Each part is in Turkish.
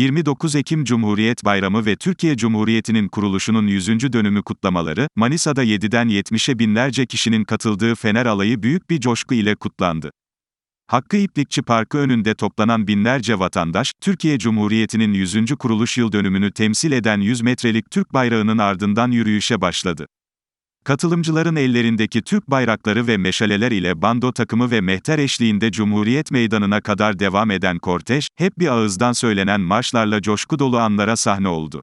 29 Ekim Cumhuriyet Bayramı ve Türkiye Cumhuriyeti'nin kuruluşunun 100. dönümü kutlamaları, Manisa'da 7'den 70'e binlerce kişinin katıldığı Fener Alayı büyük bir coşku ile kutlandı. Hakkı İplikçi Parkı önünde toplanan binlerce vatandaş, Türkiye Cumhuriyeti'nin 100. kuruluş yıl dönümünü temsil eden 100 metrelik Türk bayrağının ardından yürüyüşe başladı. Katılımcıların ellerindeki Türk bayrakları ve meşaleler ile bando takımı ve mehter eşliğinde Cumhuriyet Meydanı'na kadar devam eden kortej, hep bir ağızdan söylenen marşlarla coşku dolu anlara sahne oldu.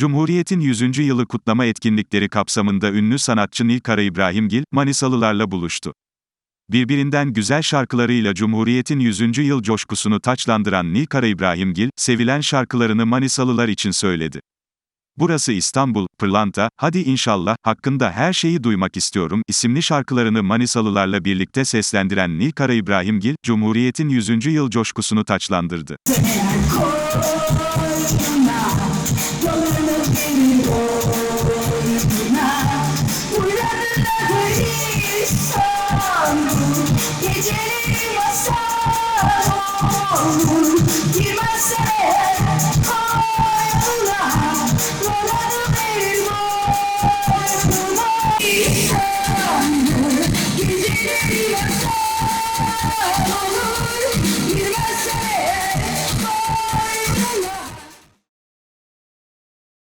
Cumhuriyet'in 100. yılı kutlama etkinlikleri kapsamında ünlü sanatçı Nilkara İbrahimgil, Manisalılarla buluştu. Birbirinden güzel şarkılarıyla Cumhuriyet'in 100. yıl coşkusunu taçlandıran Nilkara İbrahimgil, sevilen şarkılarını Manisalılar için söyledi. Burası İstanbul, Pırlanta, Hadi İnşallah, hakkında her şeyi duymak istiyorum, isimli şarkılarını Manisalılarla birlikte seslendiren Nilkara İbrahimgil, Cumhuriyet'in 100. yıl coşkusunu taçlandırdı. beginning.